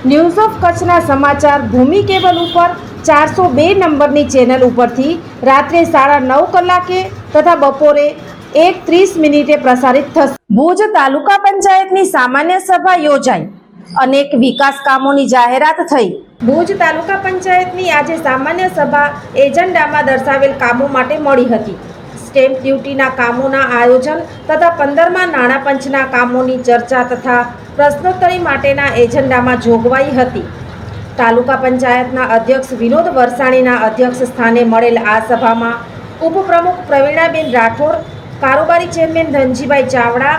News of કચ્છના સમાચાર ભૂમિ cable ઉપર ચારસો બે નંબરની ચેનલ ઉપરથી રાત્રે સાડા નવ કલાકે તથા બપોરે એક ત્રીસ મિનિટે પ્રસારિત થશે. ભુજ તાલુકા પંચાયતની સામાન્ય સભા યોજાઈ. અનેક વિકાસ કામોની જાહેરાત થઈ. ભુજ તાલુકા પંચાયતની આજે સામાન્ય સભા એજન્ડામાં દર્શાવેલ કામો માટે મળી હતી. સ્ટેમ્પ ડ્યુટીના કામોના આયોજન તથા પંદરમાં નાણાં પંચના કામોની ચર્ચા તથા પ્રશ્નોત્તરી માટેના એજન્ડામાં જોગવાઈ હતી. તાલુકા પંચાયતના અધ્યક્ષ વિનોદ વરસાણીના અધ્યક્ષ સ્થાને મળેલ આ સભામાં ઉપપ્રમુખ પ્રવીણાબેન રાઠોડ, કારોબારી ચેરમેન ધનજીભાઈ ચાવડા,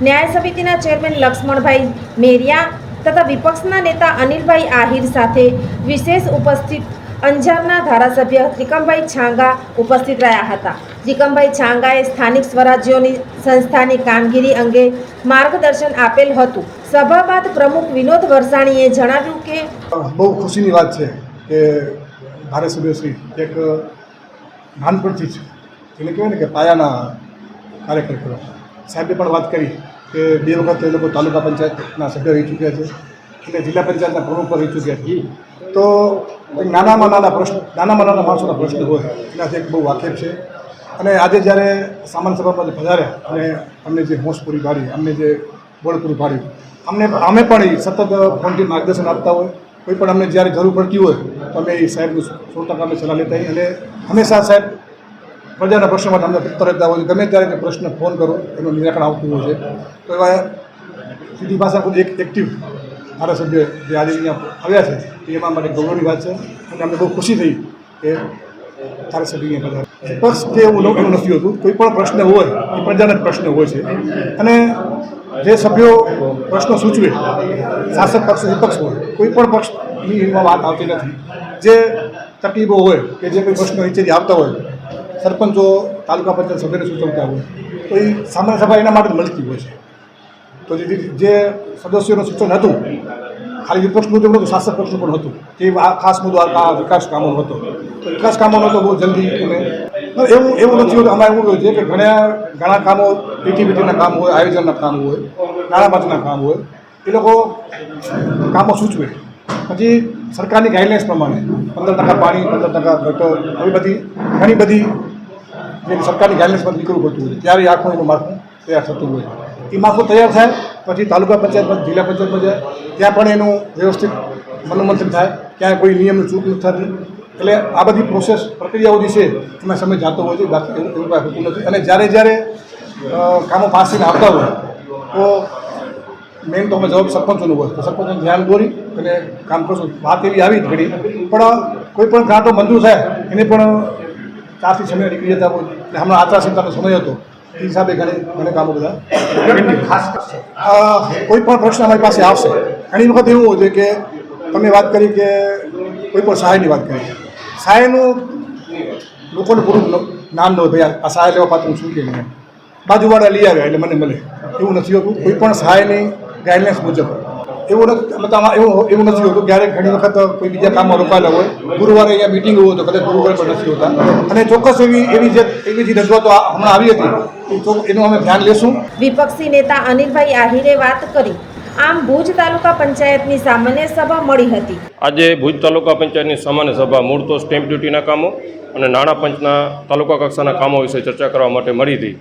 ન્યાય સમિતિના ચેરમેન લક્ષ્મણભાઈ મેરિયા તથા વિપક્ષના નેતા અનિલભાઈ આહિર સાથે વિશેષ ઉપસ્થિત અંજારના ધારાસભ્ય ત્રિકમભાઈ છાંગા ઉપસ્થિત રહ્યા હતા. ત્રિકમભાઈ છાંગાએ સ્થાનિક સ્વરાજ્યોની સંસ્થાની કામગીરી અંગે માર્ગદર્શન આપેલ હતું. સભા બાદ પ્રમુખ વિનોદ વરસાણીએ જણાવ્યું કે બહુ ખુશીની વાત છે કે ધારાસભ્યશ્રી એક નાનપણથી જ એને કહેવાય ને કે પાયાના કાર્યકર કરો સાહેબે પણ વાત કરી કે બે વખત એ લોકો તાલુકા પંચાયતના સભ્ય રહી ચૂક્યા છે એટલે જિલ્લા પંચાયતના પ્રમુખ પણ રહી ચૂક્યા છે. તો નાનામાં નાના પ્રશ્ન નાનામાં નાના માણસોના પ્રશ્ન હોય એનાથી એક બહુ વાકેફ છે. અને આજે જ્યારે સામાન્ય સભામાં પધાર્યા અને અમને જે હોશ પૂરી પાડી, અમને જે બળ પૂરું પાડ્યું અમને અમે પણ એ સતત ફોનથી માર્ગદર્શન આપતા હોય, કોઈ પણ અમને જ્યારે જરૂર પડતી હોય, તો અમે એ સાહેબનું સો ટકા અમે સલાહ લેતા અને હંમેશા સાહેબ પ્રજાના પ્રશ્નો માટે અમને તત્પર રહેતા હોય. ગમે ત્યારે પ્રશ્ન ફોન કરો, એનું નિરાકરણ આવતું હોય છે તો એવા સીધી ભાષા કોઈ એક એક્ટિવ ધારાસભ્ય જે આજે અહીંયા આવ્યા છે, એ એમાં માટે ગૌરવની વાત છે અને અમને બહુ ખુશી થઈ કે ધારાસભ્ય અહીંયા પધાર્યા. વિપક્ષ જે ન- નથી હોતું, કોઈ પણ પ્રશ્ન હોય, એ પ્રજાને જ પ્રશ્ન હોય છે. અને જે સભ્યો પ્રશ્નો સૂચવે, શાસક પક્ષ, વિપક્ષ હોય, કોઈ પણ પક્ષની વાત આવતી નથી. જે તકલીફો હોય કે જે કોઈ પ્રશ્નો નીચેથી આવતા હોય, સરપંચો, તાલુકા પંચાયત સભ્યને સૂચવતા હોય, તો એ સામાન્ય સભા એના માટે મળતી હોય છે. તો જે જે સદસ્યોનું સૂચન હતું, ખાલી વિપક્ષનું જ નહોતું શાસક પક્ષનું પણ હતું. તે ખાસ મુદ્દો આ વિકાસ કામોનો હતો. વિકાસ કામોનો તો બહુ જલ્દી અમે એવું એવું નથી હોતું. અમારે એવું છે કે ઘણા ઘણા કામો પીટીપીટીના કામ હોય, આયોજનના કામ હોય, નાણાં કામ હોય, એ લોકો કામો સૂચવે. પછી સરકારની ગાઈડલાઇન્સ પ્રમાણે પંદર ટકા પાણી, પંદર ટકા ગટર, આવી બધી ઘણી બધી જે સરકારની ગાઈડલાઇન્સમાં નીકળવું પડતું હોય ત્યારે આખું એનું માળખું તૈયાર થતું હોય એ માળખું તૈયાર થાય, પછી તાલુકા પંચાયતમાં જિલ્લા પંચાયતમાં જાય, ત્યાં પણ એનું વ્યવસ્થિત મનોમંથન થાય, ક્યાંય કોઈ નિયમની ચૂક નથી થતી એટલે આ બધી પ્રોસેસ પ્રક્રિયાઓ જે છે, એમાં સમય જાતો હોય છે, બાકી એવું કાંઈ હોતું નથી. અને જ્યારે જ્યારે કામો પાસીને આવતા હોય, તો મેઇન તો અમે જવાબ સરપંચોનું હોય. તો સરપંચોને ધ્યાન દોરી અને કામ કરશું. વાત એવી આવી જ ઘડી. પણ કોઈ પણ ગ્રાન્ટો મંજૂર થાય, એને પણ ચારથી સમય નીકળી જતા હોય. એટલે હમણાં આચારસંહિતાનો સમય હતો. એ હિસાબે ઘણી ઘણા કામો બધા pending. કોઈ પણ પ્રશ્ન અમારી પાસે આવશે. ઘણી વખત એવું હોય છે કે તમે વાત કરી કે કોઈ પણ સહાયની વાત કરી. સહાયનું લોકોને પૂરું નામ ન ભાઈ, આ સહાય લેવા પાત્ર શું કે બાજુવાળા લઈ આવ્યા એટલે મને મળે. એવું નથી હોતું. કોઈ પણ સહાયની ગાઈડલાઇન્સ મુજબ. એવું નથી એવું એવું નથી હોતું. ક્યારેક ઘણી વખત કોઈ બીજા કામમાં રોકાયેલા હોય. ગુરુવારે અહીંયા મિટિંગ હોય તો કદાચ ગુરુવારે પણ નથી હોતા. અને ચોક્કસ એવી એવી જે એવી જે રજૂઆતો હમણાં આવી હતી, તો એનું અમે ધ્યાન લેશું. વિપક્ષી નેતા અનિલભાઈ આહિરે વાત કરી. આમ ભુજ તાલુકા પંચાયતની સામાન્ય સભા મળી હતી. આજે ભુજ તાલુકા પંચાયતની સામાન્ય સભા મૂળ તો સ્ટેમ્પ ડ્યુટીના કામો અને નાણાં પંચના તાલુકા કક્ષાના કામો વિશે ચર્ચા કરવા માટે મળી હતી.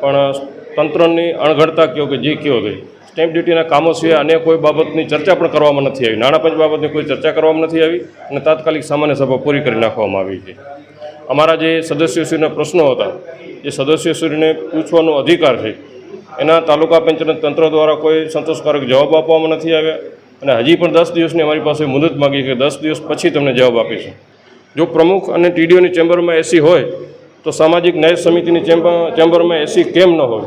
પણ તંત્રની અણઘડતા કયો કે જે કયો કે સ્ટેમ્પ ડ્યુટીના કામો સિવાય અન્ય કોઈ બાબતની ચર્ચા પણ કરવામાં નથી આવી. નાણાં પંચ બાબતની કોઈ ચર્ચા કરવામાં નથી આવી અને તાત્કાલિક સામાન્ય સભા પૂરી કરી નાખવામાં આવી છે. અમારા જે સદસ્યશ્રીના પ્રશ્નો હતા જે સદસ્યશ્રીને પૂછવાનો અધિકાર છે એના તાલુકા પંચાયત તંત્ર દ્વારા કોઈ સંતોષકારક જવાબ આપવામાં નથી આવ્યા. અને હજી પણ દસ દિવસની અમારી પાસે મુદત માગી કે દસ દિવસ પછી તમને જવાબ આપીશું. જો પ્રમુખ અને ટીડીઓની ચેમ્બરમાં એસી હોય, તો સામાજિક ન્યાય સમિતિની ચેમ્બર ચેમ્બરમાં એસી કેમ ન હોય?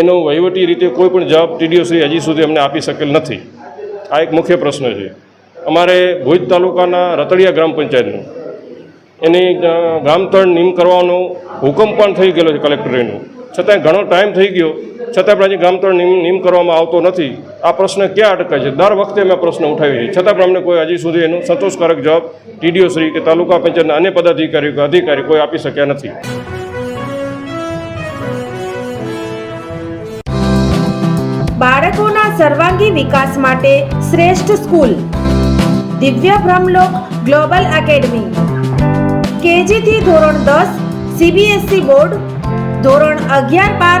એનો વહીવટી રીતે કોઈ પણ જવાબ ટીડીઓ શ્રી હજી સુધી અમને આપી શકેલ નથી. આ એક મુખ્ય પ્રશ્ન છે. અમારે ભુજ તાલુકાના રતડિયા ગ્રામ પંચાયતનું, એની ગામતળ નિમ કરવાનો હુકમ પણ થઈ ગયેલો છે કલેક્ટરનો. છતાંય ઘણો ટાઈમ થઈ ગયો. છતાં પણ હજી ગામતળ નિમ નિમ કરવામાં આવતો નથી. આ પ્રશ્ન ક્યાં અટકે છે? દર વખતે અમે પ્રશ્ન ઉઠાવીએ છીએ છતાં પણ અમને કોઈ હજી સુધી એનું સંતોષકારક જવાબ ટીડીઓ શ્રી કે તાલુકા પંચાયતના અન્ય પદાધિકારીઓ કે અધિકારી કોઈ આપી શક્યા નથી. બાળકોના સર્વાંગી વિકાસ માટે શ્રેષ્ઠ સ્કૂલ. દિવ્ય બ્રહ્મલોક ગ્લોબલ એકેડમી. કેજીથી ધોરણ દસ, સીબીએસઈ બોર્ડ, ધોરણ અગિયાર બાર